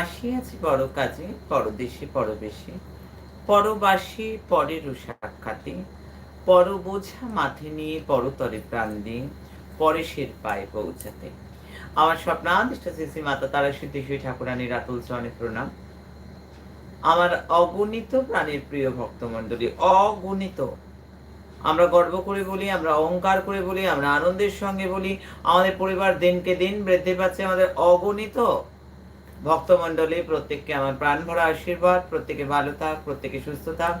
আসিয়াছি বড় কাজে, পরদেশে, পরবেশে। পরবাসী পরেরও সাক্ষাতে পর বোঝা মাথে নিয়ে, পরতরে প্রাণ দিয়ে। পরেশের পায়ে পৌঁছাতে। আমার স্বপ্নাদিষ্ট শ্রী মাতা তারা সিদ্ধেশ্বরী ঠাকুরানীর রাতুল চরণে প্রণাম। আমার অগণিত প্রাণের প্রিয় ভক্তমণ্ডলী, অগণিত। আমরা গর্ব করে বলি, আমরা অহংকার করে বলি, আমরা আনন্দের সঙ্গে বলি, আমাদের পরিবার দিনকে দিন বৃদ্ধি পাচ্ছে, আমাদের অগণিত। ভক্তমণ্ডলী, প্রত্যেককে আমার প্রাণ ভরা আশীর্বাদ, প্রত্যেকে ভালো থাক, প্রত্যেকে সুস্থ থাক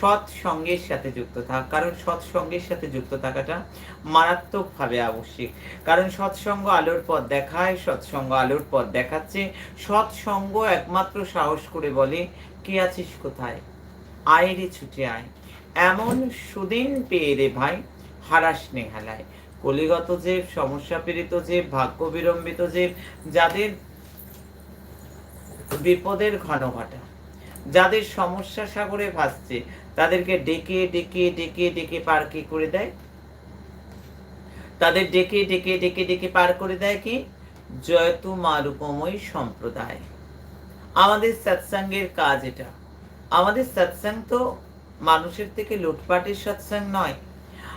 সৎ সঙ্গের সাথে যুক্ত থাক। কারণ সৎ সঙ্গের সাথে যুক্ত থাকাটা মারাত্মকভাবে আবশ্যিক। কারণ সৎসঙ্গ আলোর পথ দেখায়, সৎসঙ্গ আলোর পথ দেখাচ্ছে। সৎসঙ্গ একমাত্র সাহস করে বলে, কে আছিস কোথায়? আয় রে ছুটে আয়। এমন সুদিন পেয়ে রে ভাই, হারাস নেহালায়। কলিগত যে সমস্যা পীড়িত যে ভাগ্য বিলম্বিত যে যাদের বিপদের ঘন ঘটা। যাদের সমস্যা সাগরে ভাসছে, তাদেরকে ডেকে ডেকে ডেকে ডেকে পার কি করে দেয়? তাদের ডেকে ডেকে ডেকে ডেকে পার করে দেয় কি? জয়তু মারুপময় সম্প্রদায়। আমাদের সৎসঙ্গের কাজ এটা। আমাদের সৎসঙ্গ তো মানুষের থেকে লুটপাটের সৎসঙ্গ নয়।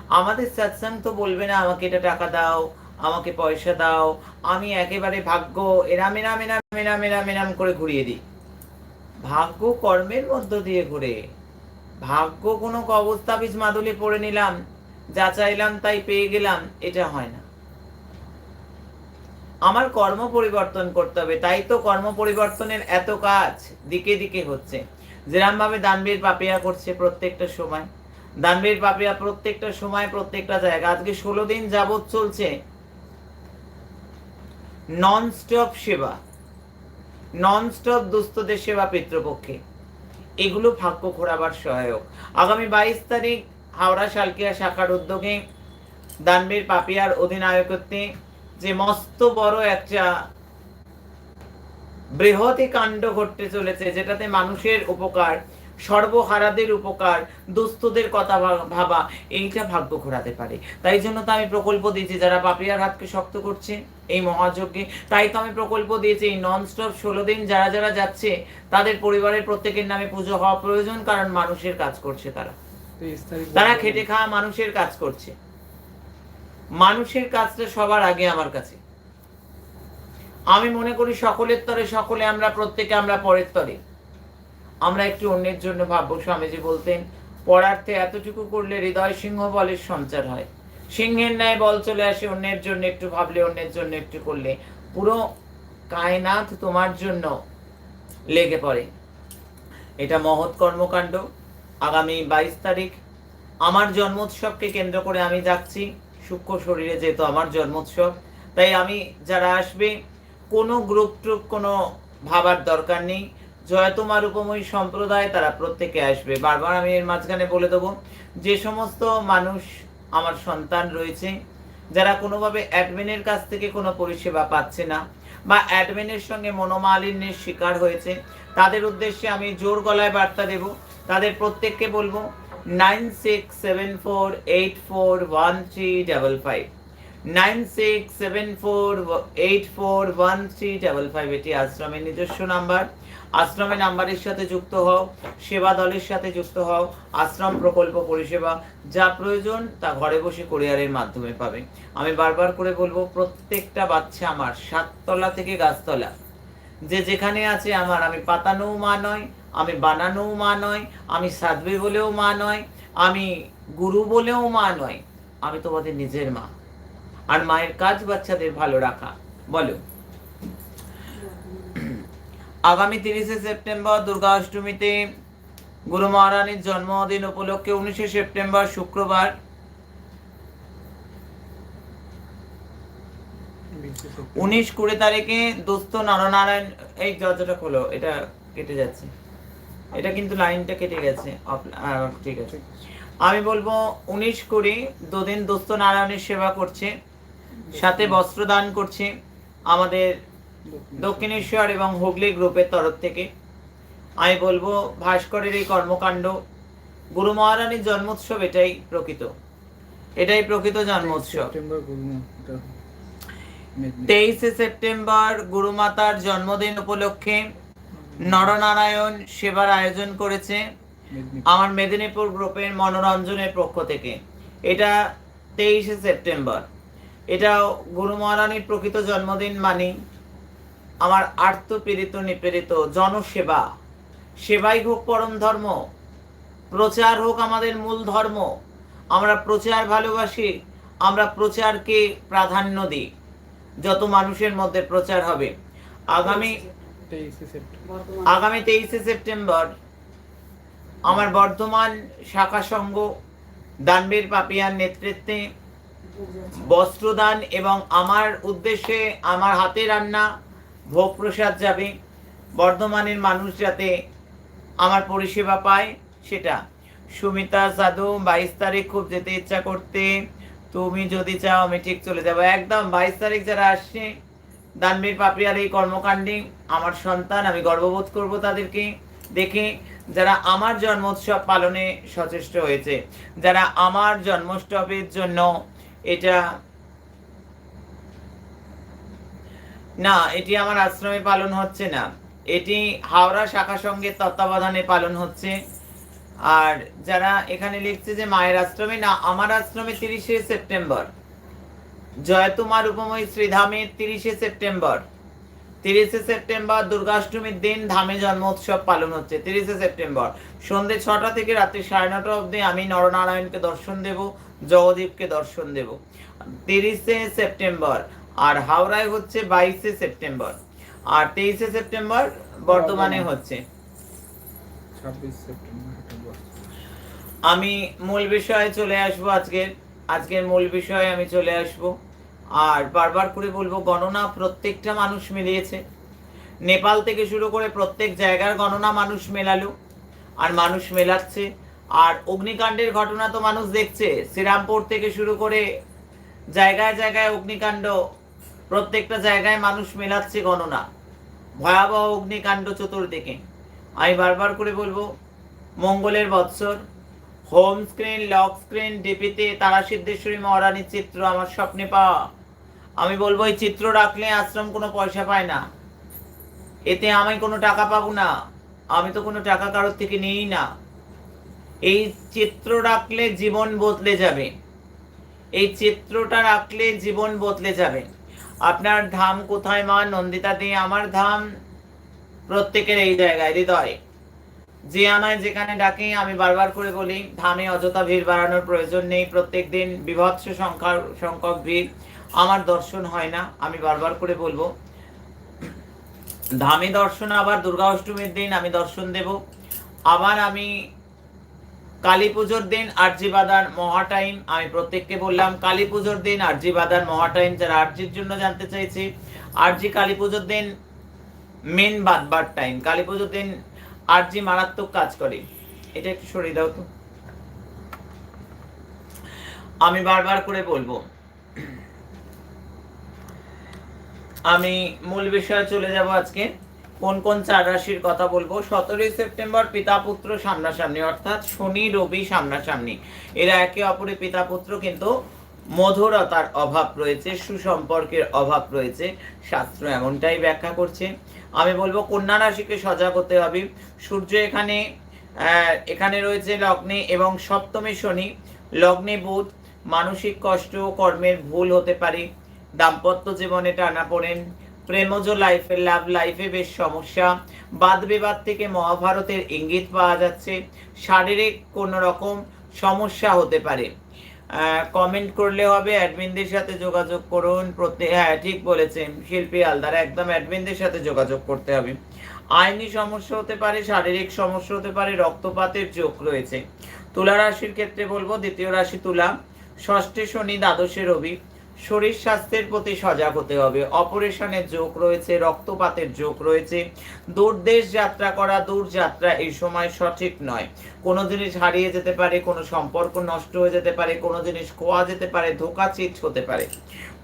আমাদের সৎসঙ্গ তো বলবে না, আমাকে এটা টাকা দাও আমাকে পয়সা দাও, আমি একেবারে ভাগ্য, এরাম এরাম এরাম এরাম এরাম এরাম করে ঘুরিয়ে দিই। ভাগ্য কর্মের মধ্য দিয়ে ঘুরে। ভাগ্য কোনো অবস্থা বীজ মাদুলি পড়ে নিলাম, যা চাইলাম তাই পেয়ে গেলাম, এটা হয় না। আমার কর্ম পরিবর্তন করতে হবে, তাই তো কর্ম পরিবর্তনের এত কাজ দিকে দিকে হচ্ছে। যেরকম ভাবে দানবীর পাপিয়া করছে প্রত্যেকটা সময়, দানবীর পাপিয়া প্রত্যেকটা সময়, প্রত্যেকটা জায়গা। আজকে ষোলো দিন যাবৎ চলছে নন স্টপ সেবা। নন স্টপ দুস্থদের সেবা পিতৃপক্ষে। এগুলো ভাগ্য ঘোরাবার সহায়ক। আগামী বাইশ তারিখ হাওড়া শালকিয়া শাখার উদ্যোগে দানবীর পাপিয়ার অধিনায়কত্বে যে মস্ত বড় একটা বৃহৎই কাণ্ড ঘটতে চলেছে, যেটাতে মানুষের উপকার, সর্বহারাদের উপকার দুস্থদের কথা ভাবা, এইটা ভাগ্য ঘোরাতে পারে। তাই জন্য তো আমি প্রকল্প দিয়েছি, যারা পাপিয়ার হাতকে শক্ত করছে। এই মহাযজ্ঞে। তাই তো আমি প্রকল্প দিয়েছি এই নন স্টপ ষোলো দিন যারা যারা যাচ্ছে তাদের পরিবারের প্রত্যেকের নামে পুজো হওয়া প্রয়োজন কারণ মানুষের কাজ করছে তারা। তারা খেটে খাওয়া মানুষের কাজ করছে। মানুষের কাজটা সবার আগে আমার কাছে। আমি মনে করি সকলের তরে সকলে আমরা প্রত্যেকে আমরা পরের তরে। আমরা একটু অন্যের জন্য ভাববো স্বামীজি বলতেন পরার্থে এতটুকু করলে হৃদয় সিংহ বলের সঞ্চার হয়। সিংহের ন্যায় বল চলে আসে অন্যের জন্য একটু ভাবলে, অন্যের জন্য একটু করলে। পুরো কায়নাথ তোমার জন্য লেগে পড়ে। এটা মহৎ কর্মকাণ্ড। আগামী বাইশ তারিখ আমার জন্মোৎসবকে কেন্দ্র করে আমি যাচ্ছি। সূক্ষ্ম শরীরে যেহেতু আমার জন্মোৎসব, তাই আমি যারা আসবে, কোনো গ্রুপ ট্রুপ কোনো ভাবার দরকার নেই। জয়তমার উপময় সম্প্রদায়, তারা প্রত্যেকে আসবে। বারবার আমি এর মাঝখানে বলে দেবো, যে সমস্ত মানুষ আমার সন্তান রয়েছে। যারা কোনোভাবে অ্যাডমিনের কাছ থেকে কোনো পরিষেবা পাচ্ছে না বা অ্যাডমিনের সঙ্গে মনোমালিন্যের শিকার হয়েছে, তাদের উদ্দেশ্যে আমি জোর গলায় বার্তা দেব। তাদের প্রত্যেককে বলব nine six seven four eight four one three double five nine six seven four eight four one three double five এটি আশ্রমের নিজস্ব নাম্বার। আশ্রমের নাম্বারের সাথে যুক্ত হও, সেবা দলের সাথে যুক্ত হও, আশ্রম প্রকল্প পরিষেবা যা প্রয়োজন তা ঘরে বসে কোরিয়ারের মাধ্যমে পাবে। আমি বারবার করে বলব, প্রত্যেকটা বাচ্চা আমার সাততলা থেকে গাছতলা। যে যেখানে আছে আমার, আমি পাতানোও মা নয়, আমি বানানোও মা নয়, আমি সাধবে বলেও মা নয়, আমি গুরু বলেও মা নয়, আমি তোমাদের নিজের মা। আর মায়ের কাজ বাচ্চাদের ভালো রাখা। বলো। আগামী তিরিশে সেপ্টেম্বর দুর্গা অষ্টমীতে গুরু মহারানীর জন্মদিন উপলক্ষে উনিশে সেপ্টেম্বর শুক্রবার উনিশ কুড়ি তারিখে দোস্ত নরনারায়ণ এই দরজাটা খোলো, এটা কেটে যাচ্ছে। এটা কিন্তু লাইনটা কেটে গেছে। ঠিক আছে। আমি বলব, উনিশ কুড়ি দুদিন দোস্ত নারায়ণের সেবা করছে। সাথে বস্ত্র দান করছে আমাদের দক্ষিণেশ্বর এবং হুগলি গ্রুপের তরফ থেকে। আমি বলব ভাস্করের এই কর্মকাণ্ড গুরু মহারানীর জন্মোৎসব এটাই প্রকৃত। এটাই প্রকৃত জন্মোৎসব। তেইশে সেপ্টেম্বর গুরুমাতার জন্মদিন উপলক্ষে নরনারায়ণ সেবার আয়োজন করেছে আমার মেদিনীপুর গ্রুপের মনোরঞ্জনের পক্ষ থেকে। এটা তেইশে সেপ্টেম্বর। এটা গুরু মহারানীর প্রকৃত জন্মদিন মানি। আমার আর্ত পীড়িত নিপীড়িত জনসেবা। সেবাই হোক পরম ধর্ম, প্রচার হোক আমাদের মূল ধর্ম, আমরা প্রচার ভালোবাসি, আমরা প্রচারকে প্রাধান্য দিই, যত মানুষের মধ্যে প্রচার হবে। আগামী আগামী তেইশে সেপ্টেম্বর আমার বর্ধমান শাখা সংঘ, দানবীর পাপিয়ার নেতৃত্বে বস্ত্রদান এবং আমার উদ্দেশ্যে আমার হাতে রান্না, ভোগ প্রসাদ যাবে, বর্ধমানের মানুষ যাতে আমার পরিষেবা পায়, সেটা। সুমিতা সাধু, বাইশ তারিখ খুব যেতে ইচ্ছা করতে। তুমি যদি চাও, আমি ঠিক চলে যাব। একদম, বাইশ তারিখ যারা আসছে, দানবীর পাপিয়ার এই কর্মকাণ্ডে, আমার সন্তান, আমি গর্ববোধ করব তাদেরকে দেখে, যারা আমার জন্মোৎসব পালনে সচেষ্ট হয়েছে, যারা আমার জন্মোৎসবের জন্য এটা না, এটি আমার আশ্রমে পালন হচ্ছে না। এটি হাওড়া শাখা সঙ্গে তত্ত্বাবধানে পালন হচ্ছে। আর যারা এখানে লিখছে যে মায়ের আশ্রমে, না, আমার আশ্রমে তিরিশে সেপ্টেম্বর। জয়তুমার উপময় শ্রীধামে তিরিশে সেপ্টেম্বর। তিরিশে সেপ্টেম্বর দুর্গাষ্টমীর দিন ধামে জন্মোৎসব পালন হচ্ছে। তিরিশে সেপ্টেম্বর সন্ধে ছটা থেকে রাত্রি সাড়ে নটা অবধি আমি নরনারায়ণকে দর্শন দেব জগদীপকে দর্শন দেব। তিরিশে সেপ্টেম্বর আর হাওড়ায় হচ্ছে বাইশে সেপ্টেম্বর। আর তেইশে সেপ্টেম্বর বর্তমানে হচ্ছে। আমি মূল বিষয়ে চলে আসব আজকের আজকের মূল বিষয়ে আমি চলে আসব। আর বারবার করে বলব, গণনা প্রত্যেকটা মানুষ মিলিয়েছে। নেপাল থেকে শুরু করে প্রত্যেক জায়গার গণনা মানুষ মেলালো, আর মানুষ মেলাচ্ছে। আর অগ্নিকাণ্ডের ঘটনা তো মানুষ দেখছে। শ্রীরামপুর থেকে শুরু করে জায়গায় জায়গায় অগ্নিকাণ্ড, প্রত্যেকটা জায়গায় মানুষ মেলাচ্ছে গণনা। ভয়াবহ অগ্নিকাণ্ড চতুর্দিকে। আমি বারবার করে বলব, মঙ্গলের বৎসর। হোম স্ক্রিন, লক স্ক্রিন, ডিপিতে তারা সিদ্ধেশ্বরী মহারানীর চিত্র আমার স্বপ্নে পাওয়া। আমি বলব, এই চিত্র রাখলে আশ্রম কোনো পয়সা পায় না। এতে আমি কোনো টাকা পাবো না। আমি তো কোনো টাকা কারোর থেকে নিই না। এই চিত্র রাখলে জীবন বদলে যাবে। এই চিত্রটা রাখলে জীবন বদলে যাবে। আপনার ধাম কোথায়, মা? নন্দিতা দিয়ে আমার ধাম প্রত্যেকের এই জায়গায়, হৃদয়ে। যে আমায় যেখানে ডাকে, আমি বারবার করে বলি, ধামে অযথা ভিড় বাড়ানোর প্রয়োজন নেই। প্রত্যেক দিন বিভৎস সংখ্যার, সংখ্যক ভিড়। আমার দর্শন হয় না, আমি বারবার করে বলব। ধামে দর্শন আবার দুর্গা অষ্টমীর দিন, আমি দর্শন দেব। আবার আমি কালী পুজোর দিন, আরজি বাদার মহা টাইম, আমি প্রত্যেককে বললাম, কালী পুজোর দিন, আরজি বাদার মহা টাইম, যারা আরজির জন্য জানতে চাইছি, আরজি কালী পুজোর দিন মেন বাদবার টাইম কালী পুজোর দিন আরজি মারাত্মক কাজ করে। এটা একটু সরিয়ে দাও তো। আমি বারবার করে বলব। আমি মূল বিষয়ে চলে যাব আজকে। কোন কোন চার রাশির কথা বলব? সতেরোই সেপ্টেম্বর পিতা পুত্র সামনাসামনি, অর্থাৎ শনি, রবি সামনাসামনি। এরা একে অপরের পিতা পুত্র কিন্তু মধুরতার অভাব রয়েছে, সুসম্পর্কের অভাব রয়েছে, শাস্ত্র এমনটাই ব্যাখ্যা করছে। আমি বলব কন্যা রাশিকে সজাগ হতে হবে। সূর্য এখানে এখানে রয়েছে লগ্নে এবং সপ্তমে শনি। লগ্নে বুধ, মানসিক কষ্ট, কর্মের ভুল হতে পারে। দাম্পত্য জীবনে টানা পড়েন। প্রেমজ লাইফে লাভ লাইফে বেশ সমস্যা। বাদ বিবাদ থেকে মহাভারতের ইঙ্গিত পাওয়া যাচ্ছে। শারীরিক কোনো রকম সমস্যা হতে পারে। কমেন্ট করলে হবে অ্যাডমিনদের সাথে যোগাযোগ করুন। প্রত্যেক হ্যাঁ ঠিক বলেছেন, শিল্পী আলদার একদম অ্যাডমিনদের সাথে যোগাযোগ করতে হবে। আইনি সমস্যা হতে পারে, শারীরিক সমস্যা হতে পারে, রক্তপাতের যোগ রয়েছে। তুলা রাশির ক্ষেত্রে বলব, দ্বিতীয় রাশি তুলা, ষষ্ঠে শনি, দ্বাদশে রবি। শরীর স্বাস্থ্যের প্রতি সজাগ হতে হবে। অপারেশনের যোগ রয়েছে, রক্তপাতের যোগ রয়েছে। দূর দেশ যাত্রা করা, দূর যাত্রা এই সময় সঠিক নয়। কোনো জিনিস হারিয়ে যেতে পারে, কোনো সম্পর্ক নষ্ট হয়ে যেতে পারে, কোনো জিনিস খোয়া যেতে পারে, ধোকা চিট হতে পারে।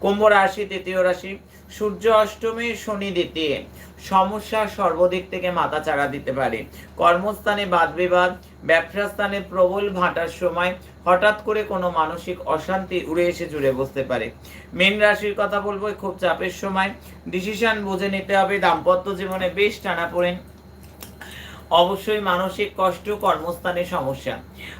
কুম্ভ রাশি, তৃতীয় রাশি, সূর্য অষ্টমী, শনি দ্বিতীয়। সমস্যা সর্বদিক থেকে মাথা চাড়া দিতে পারে। কর্মস্থানে বাদ বিবাদ ব্যবসা স্থানে প্রবল ভাটার সময় হঠাৎ করে কোনো মানসিক অশান্তি উড়ে এসে জুড়ে বসতে পারে। মেন রাশির কথা বলব খুব চাপের সময়। ডিসিশন বুঝে নিতে হবে, দাম্পত্য জীবনে বেশ টানা পড়েন अवश्य मानसिक कष्ट कर्मस्थाने समस्या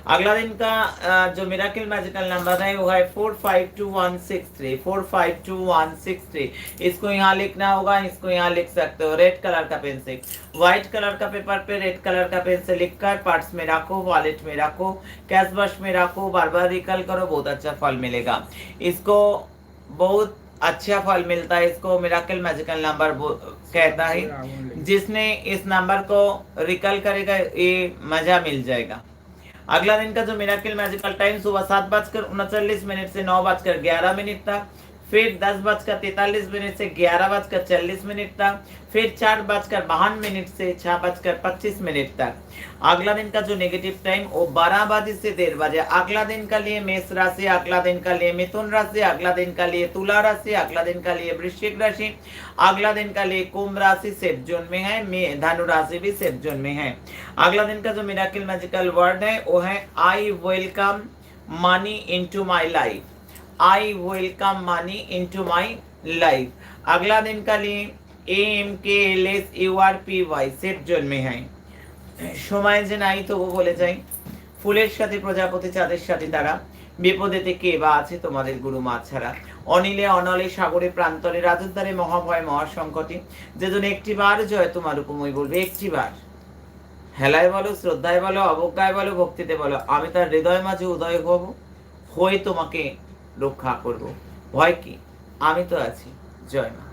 अगला दिन का जो मिराकल मैजिकल नंबर है वो है four five two one six three four five two one six three इसको यहाँ लिखना होगा इसको यहाँ लिख सकते हो रेड कलर का पेन से व्हाइट कलर का पेपर पे रेड कलर का पेन से लिखकर पर्स में रखो वॉलेट में रखो कैश बस में रखो बार बार रिकल करो बहुत अच्छा फल मिलेगा इसको बहुत अच्छा फल मिलता है इसको मिराकल मैजिकल नंबर कहता है। जिसने इस नंबर को रिकल करेगा, ये मज़ा मिल जाएगा। अगला दिन का जो मेरा मैजिकल टाइम सुबह सात बजकर उनचालीस मिनट से नौ बजकर ग्यारह मिनट तक फिर दस बजकर तैतालीस मिनट से ग्यारह बजकर चालीस मिनट तक, फिर चार बजकर बावन मिनट से छह बजकर पच्चीस मिनट तक। अगला दिन का जो नेगेटिव टाइम वो बारह बजे से डेढ़ बजे। अगला दिन का लिए मेष राशि, अगला दिन का लिए मिथुन राशि, अगला दिन का लिए तुला राशि, अगला दिन का लिए वृश्चिक राशि, अगला दिन का लिए कुंभ राशि सेफ़ जोन में है धनु राशि भी सेफ़ जोन में है। अगला दिन का जो मेरा मैजिकल वर्ड है, वो है I welcome money into my life I welcome money into my life अगला दिन का लिए M K L S U R P Y safe zone में है সময় যে নাই তবু বলে যাই ফুলের সাথে প্রজাপতি চাঁদের সাথে তারা বিপদেতে কে বা আছে তোমাদের গুরু মা ছাড়া অনিলে অনলে সাগরে প্রান্তরে রাজদ্বারে মহাভয় মহাসংকটে যে জন একটিবার জয় তোমার উপময় বলবে একটিবার হেলায় বলো শ্রদ্ধায় বলো অবজ্ঞায় বলো ভক্তিতে বলো আমি তার হৃদয় মাঝে উদয় হব হয়ে তোমাকে রক্ষা করব। ভয় কি? আমি তো আছি জয় মা।